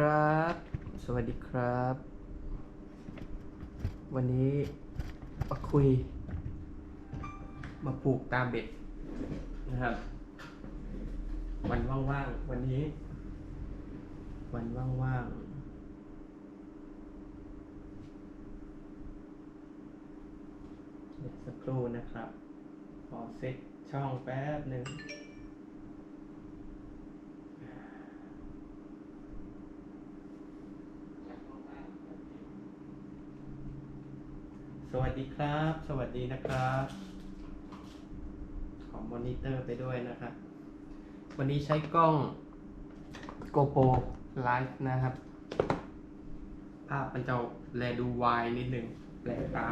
ครับ สวัสดีครับ วันนี้มาคุย มาปลูกตามเบ็ดนะครับ วันว่างๆวันนี้ วันว่างๆเดี๋ยวสักครู่นะครับ ขอเซ็ตช่องแป๊บหนึ่ง สวัสดีครับ สวัสดีนะครับ ขอมอนิเตอร์ไปด้วยนะครับ วันนี้ใช้กล้อง GoPro Live นะครับ ภาพมันจะแลดูวายนิดหนึ่งแปลกตา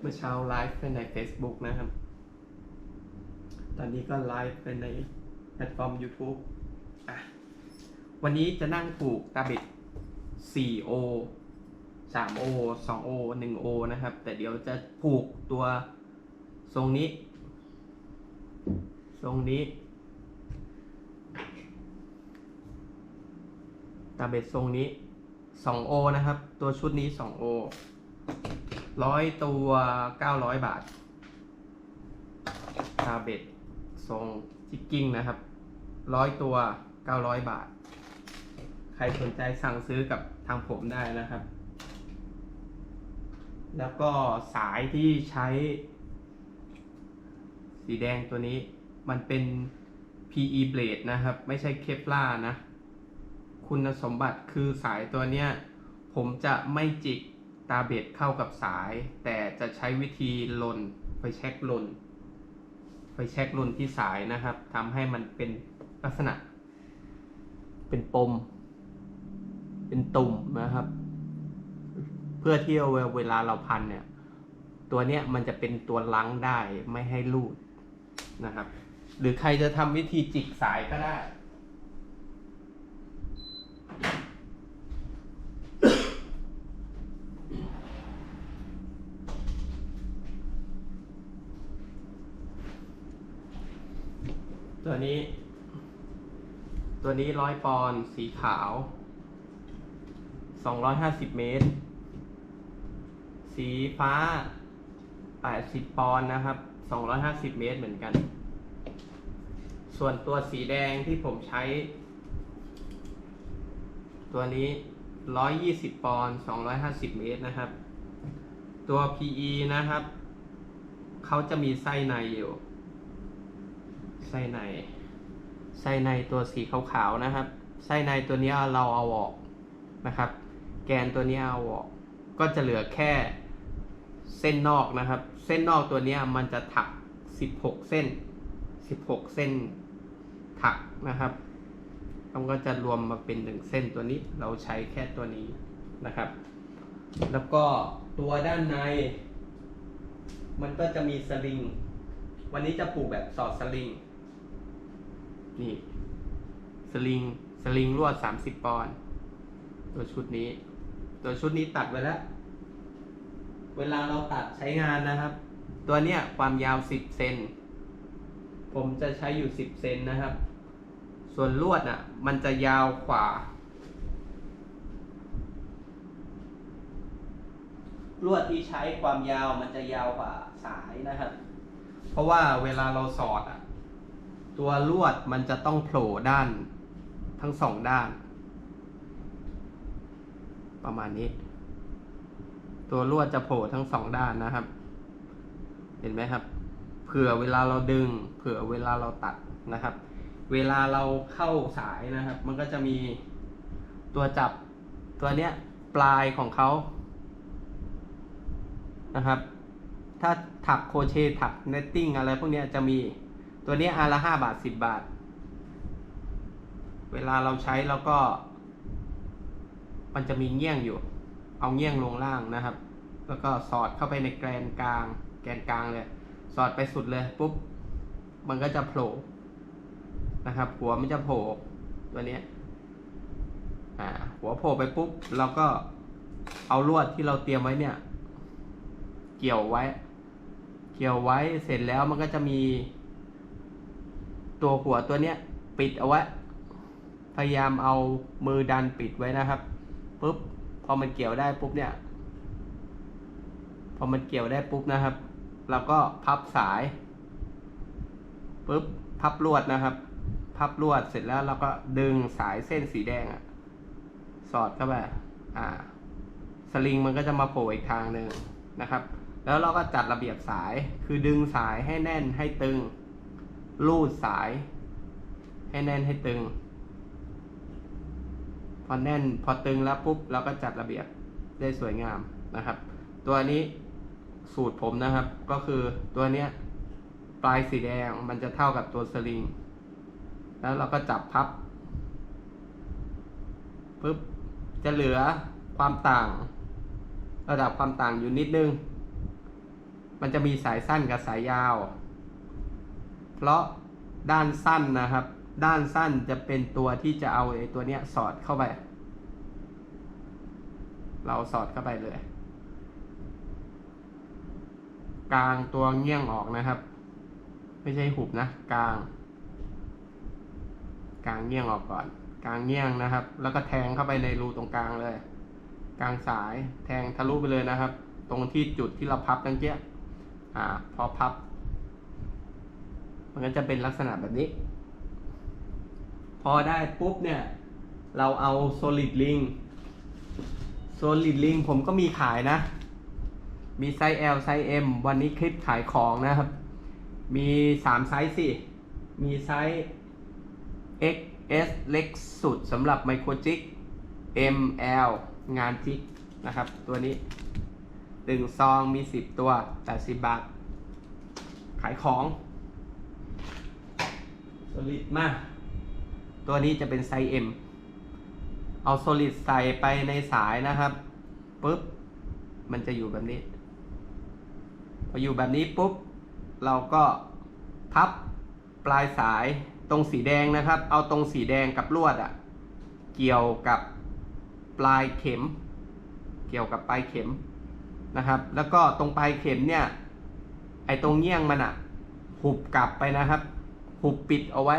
เมื่อเช้าไลฟ์ไปใน Facebook นะครับ ตอนนี้ก็ไลฟ์ไปใน แพลตฟอร์ม YouTube อะ วันนี้จะนั่งผูกตาเบ็ด 4O 3O 2O 1O นะครับ แต่เดี๋ยวจะผูกตัวทรงนี้ ทรงนี้ ตาเบ็ดทรงนี้ 2O นะครับ ตัวชุดนี้ 2O ร้อยตัวเก้าร้อยบาท ตาเบ็ดทรงจิกกิ้งนะครับ ร้อยตัวเก้าร้อยบาท ใครสนใจสั่งซื้อกับทางผมได้นะครับ แล้วก็สายที่ใช้ สีแดงตัวนี้มันเป็น PE blade นะครับ ไม่ใช่เคปล่านะ คุณสมบัติคือสายตัวเนี้ย ผมจะไม่จิกตาเบ็ดเข้ากับสาย แต่จะใช้วิธีลนไฟแช็กลนไฟแช็กลนที่สายนะครับทำให้มันเป็น ลักษณะ เป็นปม เป็นตุ่มนะครับ เพื่อที่เวลาเราพันเนี่ย ตัวเนี้ยมันจะเป็นตัวล้างได้ไม่ให้ลูดนะครับ หรือใครจะทำวิธีจิกสายก็ได้ตัวนี้ ตัวนี้ร้อยปอนด์สีขาวสองร้อยห้าสิบเมตร สีฟ้าแปดสิบปอนด์นะครับสองร้อยห้าสิบเมตรเหมือนกัน ส่วนตัวสีแดงที่ผมใช้ ตัวนี้ร้อยยี่สิบปอนด์สองร้อยห้าสิบเมตรนะครับ ตัว PE นะครับ เขาจะมีไส้ในอยู่ ไส้ใน ไส้ในตัวสีขาวๆนะครับ ไส้ในตัวนี้เราเอาออกนะครับ แกนตัวนี้เอาออก ก็จะเหลือแค่เส้นนอกนะครับ เส้นนอกตัวนี้มันจะถัก 16 เส้น 16 เส้นถักนะครับมันก็จะรวมมาเป็นหนึ่งเส้นตัวนี้ เราใช้แค่ตัวนี้นะครับ แล้วก็ตัวด้านใน มันก็จะมีสลิง วันนี้จะผูกแบบสอดสลิง นี่ สลิง สลิงลวดสามสิบปอนด์ตัวชุดนี้ ตัวชุดนี้ตัดไว้แล้ว เวลาเราตัดใช้งานนะครับ ตัวเนี้ยความยาวสิบเซนผมจะใช้อยู่สิบเซนนะครับ ส่วนลวดอะ มันจะยาวกว่า ลวดที่ใช้ความยาวมันจะยาวกว่าสายนะครับ เพราะว่าเวลาเราสอดอะ ตัวลวดมันจะต้องโผล่ด้านทั้งสองด้าน ประมาณนี้ ตัวลวดจะโผล่ทั้งสองด้านนะครับ เห็นไหมครับ เผื่อเวลาเราดึง เผื่อเวลาเราตัดนะครับ เวลาเราเข้าสายนะครับ มันก็จะมีตัวจับตัวเนี้ยปลายของเขานะครับ ถ้าถักโคเชต์ถักเนตติ้งอะไรพวกเนี้ยจะมี ตัวนี้อันละห้าบาทสิบบาท เวลาเราใช้แล้วก็ มันจะมีเงี้ยงอยู่ เอาเงี้ยงลงล่างนะครับ แล้วก็สอดเข้าไปในแกนกลาง แกนกลางเลย สอดไปสุดเลยปุ๊บ มันก็จะโผล่นะครับ หัวมันจะโผล่ตัวนี้อ่าหัวโผล่ไปปุ๊บเราก็เอาลวดที่เราเตรียมไว้เนี่ย เกี่ยวไว้ เกี่ยวไว้เสร็จแล้วมันก็จะมี ตัวหัวตัวเนี้ยปิดเอาไว้ พยายามเอามือดันปิดไว้นะครับปุ๊บพอมันเกี่ยวได้ปุ๊บเนี่ย พอมันเกี่ยวได้ปุ๊บนะครับ เราก็พับสายปุ๊บพับลวดนะครับ พับลวดเสร็จแล้วเราก็ดึงสายเส้นสีแดงอะสอดเข้าไปอ่า สลิงมันก็จะมาโผล่อีกทางหนึ่งนะครับ แล้วเราก็จัดระเบียบสายคือดึงสายให้แน่นให้ตึง ลูดสาย ให้แน่นให้ตึง พอแน่นพอตึงแล้วปุ๊บเราก็จัดระเบียบได้สวยงามนะครับ ตัวนี้สูตรผมนะครับ ก็คือตัวเนี้ยปลายสีแดงมันจะเท่ากับตัวสลิง แล้วเราก็จับพับปุ๊บจะเหลือความต่าง ระดับความต่างอยู่นิดนึง มันจะมีสายสั้นกับสายยาว เพราะด้านสั้นนะครับ ด้านสั้นจะเป็นตัวที่จะเอาไอ้ตัวเนี้ยสอดเข้าไป เราสอดเข้าไปเลย กลางตัวเงี้ยงออกนะครับ ไม่ใช่หุบนะ กลาง กลางเงี้ยงออกก่อน กลางเงี้ยงนะครับ แล้วก็แทงเข้าไปในรูตรงกลางเลย กลางสายแทงทะลุไปเลยนะครับ ตรงที่จุดที่เราพับตั้งเกี้ยอ่า พอพับ มันก็จะเป็นลักษณะแบบนี้ พอได้ปุ๊บเนี่ย เราเอา solid ring solid ring ผมก็มีขายนะ มีไซส์ L ไซส์ M วันนี้คลิปขายของนะครับ มีสามไซส์สิ มีไซส์ XS เล็กสุดสำหรับไมโครจิก ML งานจิกนะครับ ตัวนี้หนึ่งซองมี 10 ตัว 80 บาท ขายของ solid มากตัวนี้จะเป็นไซส์ M เอา solid ใส่ไปในสายนะครับปุ๊บ มันจะอยู่แบบนี้ พออยู่แบบนี้ปุ๊บ เราก็พับปลายสายตรงสีแดงนะครับ เอาตรงสีแดงกับลวดอะเกี่ยวกับปลายเข็ม เกี่ยวกับปลายเข็มนะครับ แล้วก็ตรงปลายเข็มเนี่ย ไอ้ตรงเงี้ยงมันอะหุบกลับไปนะครับ หุบปิดเอาไว้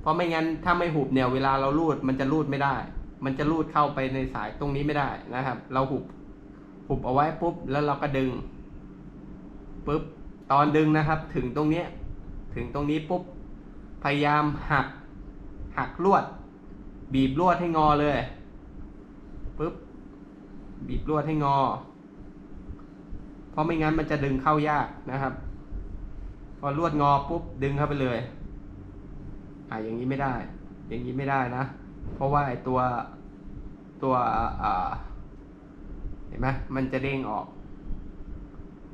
เพราะไม่งั้นถ้าไม่หุบเนี่ยเวลาเราลูดมันจะลูดไม่ได้ มันจะลูดเข้าไปในสายตรงนี้ไม่ได้นะครับ เราหุบหุบเอาไว้ปุ๊บแล้วเราก็ดึงปุ๊บตอนดึงนะครับ ถึงตรงเนี้ยถึงตรงนี้ปุ๊บพยายามหัก หักลวด บีบลวดให้งอเลยปุ๊บบีบลวดให้งอ เพราะไม่งั้นมันจะดึงเข้ายากนะครับ พอลวดงอปุ๊บดึงเข้าไปเลยอ่าอย่างนี้ไม่ได้ อย่างนี้ไม่ได้นะ เพราะว่าไอตัวตัวอ่าเห็นไหมมันจะเด้งออก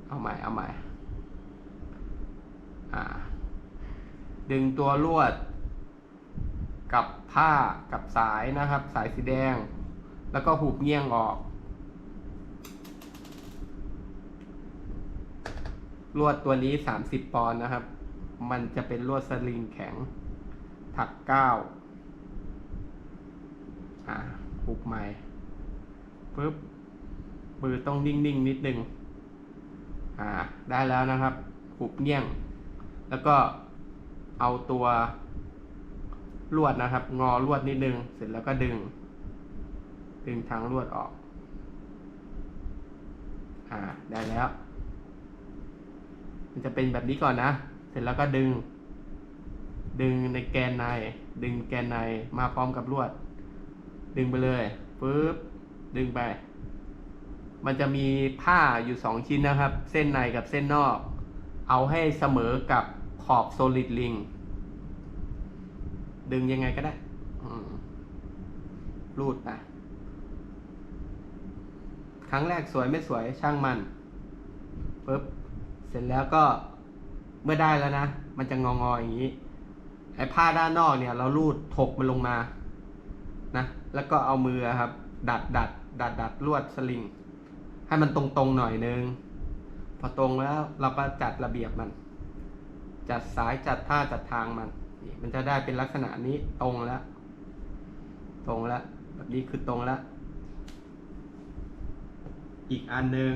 เอาใหม่เอาใหม่อ่า ดึงตัวลวด กับผ้ากับสายนะครับ สายสีแดง แล้วก็หุบเงี้ยงออก ลวดตัวนี้ 30 ปอนด์นะครับ มันจะเป็นลวดสลิงแข็ง ถักเก้าอ่าหุบใหม่ปึ๊บมือต้องนิ่งๆนิดนึง อ่า ได้แล้วนะครับหุบเงี้ยง แล้วก็เอาตัวลวดนะครับ งอลวดนิดนึง เสร็จแล้วก็ดึง ดึงทางลวดออก อ่า ได้แล้ว มันจะเป็นแบบนี้ก่อนนะ เสร็จแล้วก็ดึง ดึงในแกนใน ดึงแกนในมาพร้อมกับลวด ดึงไปเลยปึ๊บดึงไป มันจะมีผ้าอยู่สองชิ้นนะครับ เส้นในกับเส้นนอก เอาให้เสมอกับขอบโซลิดลิง ดึงยังไงก็ได้รูดไปครั้งแรกสวยไม่สวยช่างมันปึ๊บ เสร็จแล้วก็เมื่อได้แล้วนะ มันจะงองออย่างนี้ ไอ้ผ้าด้านนอกเนี่ย เราลูดถกมันลงมา นะ แล้วก็เอามือครับ ดัดดัดดัดดัดลวดสลิง ให้มันตรงๆหน่อยนึง พอตรงแล้วเราก็จัดระเบียบมัน จัดสายจัดท่าจัดทางมันนี่มันจะได้เป็นลักษณะนี้ตรงแล้ว ตรงแล้ว แบบนี้คือตรงแล้ว อีกอันหนึ่ง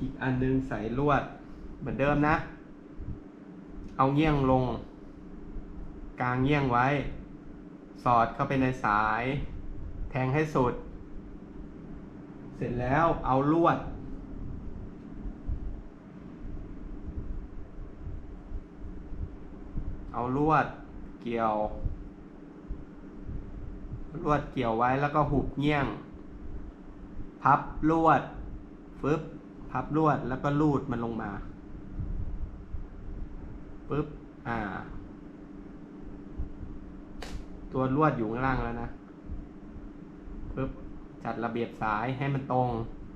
อีกอันนึงใส่ลวด เหมือนเดิมนะ เอาเงี้ยงลง กลางเงี้ยงไว้ สอดเข้าไปในสาย แทงให้สุด เสร็จแล้วเอาลวด เอาลวดเกี่ยว ลวดเกี่ยวไว้แล้วก็หุบเงี้ยง พับลวดฟึบ พับลวดแล้วก็ลูดมันลงมาปึ๊บอ่า ตัวลวดอยู่ข้างล่างแล้วนะปึ๊บจัดระเบียบสายให้มันตรง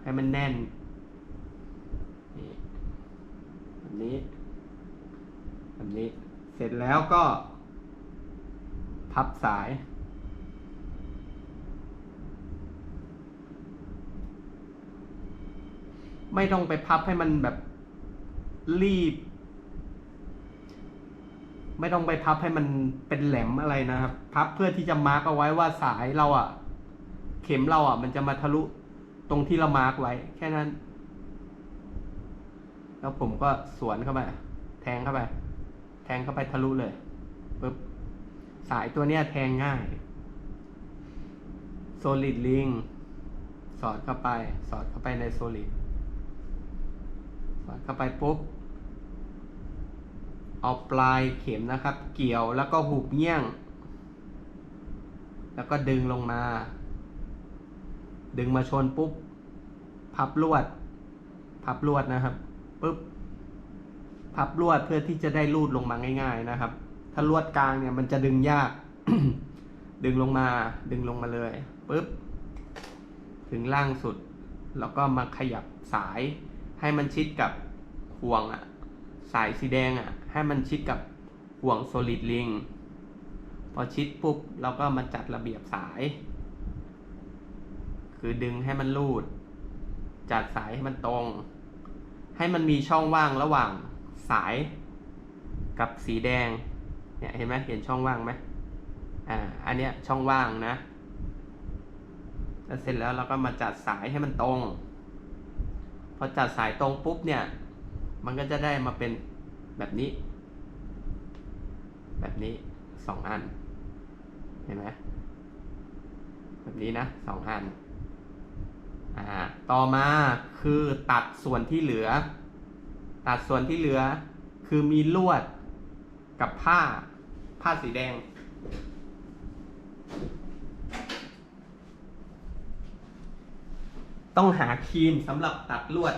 ให้มันแน่นนี่แบบนี้แบบนี้ เสร็จแล้วก็พับสาย ไม่ต้องไปพับให้มันแบบรีบ ไม่ต้องไปพับให้มันเป็นแหลมอะไรนะครับ พับเพื่อที่จะมาร์กเอาไว้ว่าสายเราอะ่ะ เข็มเราอะ่ะ มันจะมาทะลุตรงที่เรามาร์กไว้ แค่นั้น แล้วผมก็สวนเข้าไปแทงเข้าไป แทงเข้าไปทะลุเลยปึ๊บสายตัวเนี้ยแทงง่าย solid link สอดเข้าไป สอดเข้าไปใน solid สอดเข้าไปปุ๊บ เอาปลายเข็มนะครับ เกี่ยวแล้วก็หุบเงี้ยง แล้วก็ดึงลงมา ดึงมาชนปุ๊บ พับลวด พับลวดนะครับปุ๊บ พับลวดเพื่อที่จะได้รูดลงมาง่าย ๆนะครับ ถ้าลวดกลางเนี่ยมันจะดึงยาก ดึงลงมา ดึงลงมาเลยปุ๊บ ถึงล่างสุด แล้วก็มาขยับสาย ให้มันชิดกับห่วงอะสายสีแดงอะให้มันชิดกับห่วงโซลิดลิงพอชิดปุ๊บเราก็มาจัดระเบียบสาย คือดึงให้มันรูด จัดสายให้มันตรง ให้มันมีช่องว่างระหว่างสายกับสีแดง เนี่ยเห็นไหมเห็นช่องว่างไหมอ่า อันเนี้ยช่องว่างนะแล้วเสร็จแล้วเราก็มาจัดสายให้มันตรง พอจัดสายตรงปุ๊บเนี่ย มันก็จะได้มาเป็นแบบนี้ แบบนี้สองอัน เห็นไหมแบบนี้นะสองอันอ่าต่อมาคือตัดส่วนที่เหลือ ตัดส่วนที่เหลือ คือมีลวดกับผ้าผ้าสีแดง ต้องหาครีมสำหรับตัดลวด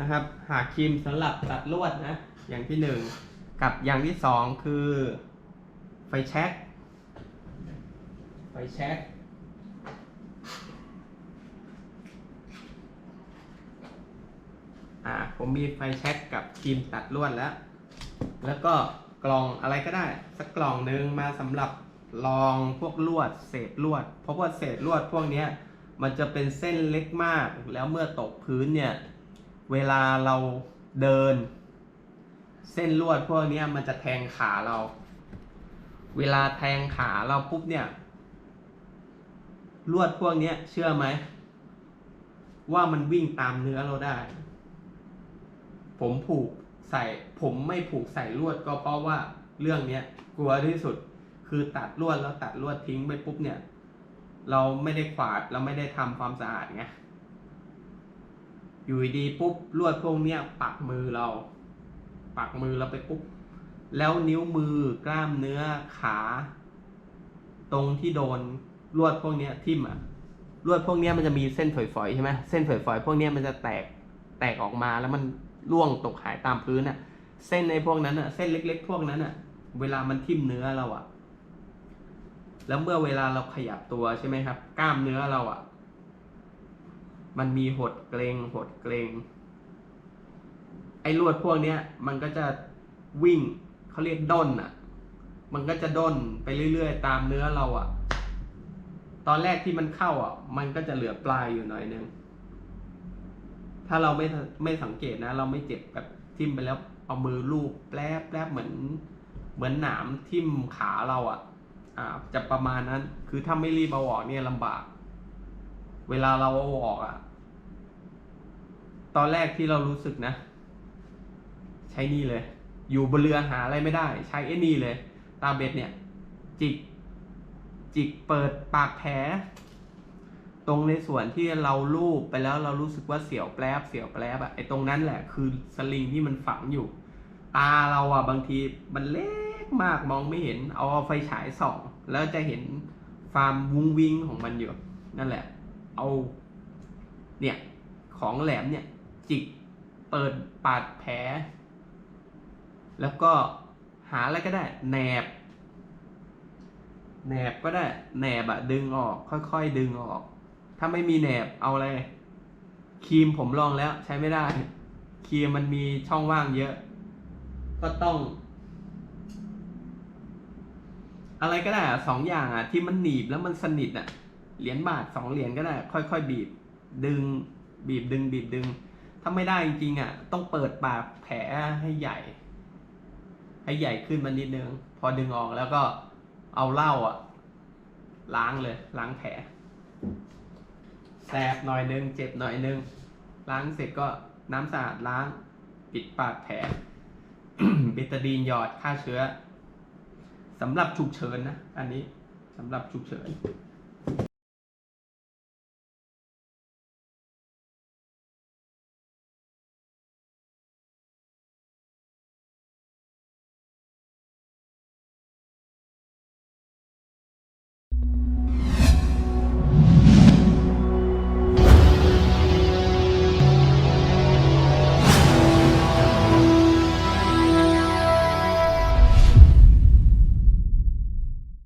นะครับ หาครีมสำหรับตัดลวดนะ อย่างที่หนึ่งกับอย่างที่สองคือไฟแช็กไฟแช็กอ่าผมมีไฟแช็กกับครีมตัดลวดแล้ว แล้วก็กล่องอะไรก็ได้ สักกล่องหนึ่งมาสำหรับลองพวกลวดเศษลวด เพราะว่าเศษลวดพวกเนี้ย มันจะเป็นเส้นเล็กมาก แล้วเมื่อตกพื้นเนี่ย เวลาเราเดิน เส้นลวดพวกนี้มันจะแทงขาเรา เวลาแทงขาเราปุ๊บเนี่ยลวดพวกนี้เชื่อไหม ว่ามันวิ่งตามเนื้อเราได้ ผมผูกใส่ผมไม่ผูกใส่ลวดก็เพราะว่าเรื่องเนี้ยกลัวที่สุด คือตัดลวดแล้วตัดลวดทิ้งไปปุ๊บเนี่ย เราไม่ได้ขวาดเราไม่ได้ทำความสะอาดไงอยู่ดีปุ๊บลวดพวกเนี้ยปักมือเรา ปักมือเราไปปุ๊บ แล้วนิ้วมือกล้ามเนื้อขา ตรงที่โดนลวดพวกเนี้ยทิ่มอะลวดพวกเนี้ยมันจะมีเส้นฝอยๆใช่ไหมเส้นฝอยๆพวกเนี้ยมันจะแตกแตกออกมาแล้วมันร่วงตกหายตามพื้นอะเส้นในพวกนั้นอะเส้นเล็ก ๆ พวกนั้นอะเวลามันทิ่มเนื้อเราอะ แล้วเมื่อเวลาเราขยับตัวใช่ไหมครับ กล้ามเนื้อเราอะมันมีหดเกรงหดเกรงไอ้ลวดพวกเนี้ย มันก็จะวิ่งเขาเรียกด้นอะมันก็จะด้นไปเรื่อยๆ ตามเนื้อเราอะตอนแรกที่มันเข้าอะ มันก็จะเหลือปลายอยู่หน่อยนึงถ้าเราไม่ไม่สังเกตนะ เราไม่เจ็บแบบทิ่มไปแล้วเอามือลูบแปลบแปลบเหมือน เหมือนหนามทิ่มขาเราอะ อ่าจะประมาณนั้น คือถ้าไม่รีบเอาออกเนี่ยลำบาก เวลาเราเอาออกอะ ตอนแรกที่เรารู้สึกนะ ใช้นี่เลย อยู่บนเรือหาอะไรไม่ได้ ใช้ไอ้นี่เลย ตาเบ็ดเนี่ย จิก จิกเปิดปากแผลตรงในส่วนที่เราลูบไปแล้วเรารู้สึกว่าเสียวแปลบเสียวแปลบอะไอ้ตรงนั้นแหละคือสลิงที่มันฝังอยู่ ตาเราอะบางทีมันเล็ก มากมองไม่เห็นเอาไฟฉายส่อง แล้วจะเห็นความวุ้งวิงของมันอยู่ นั่นแหละ เอาเนี่ยของแหลมเนี่ย จิกเปิดปาดแผล แล้วก็หาอะไรก็ได้แหนบแหนบก็ได้แหนบอะดึงออก ค่อยๆดึงออก ถ้าไม่มีแหนบเอาอะไรครีมผมลองแล้วใช้ไม่ได้ครีมมันมีช่องว่างเยอะ ก็ต้อง อะไรก็ได้อะสองอย่างอะที่มันหนีบแล้วมันสนิทอะเหรียญบาทสองเหรียญก็ได้ ค่อยๆ บีบ ดึง บีบดึง บีบดึง ถ้าไม่ได้จริงๆอะต้องเปิดปากแผลให้ใหญ่ ให้ใหญ่ขึ้นมานิดนึง พอดึงออกแล้วก็เอาเหล้าอะล้างเลย ล้างแผลแสบหน่อยนึง เจ็บหน่อยนึง ล้างเสร็จก็น้ำสะอาดล้าง ปิดปากแผลเบตาดีนหยอดฆ่าเชื้อ สำหรับฉุกเฉินนะ อันนี้สำหรับฉุกเฉิน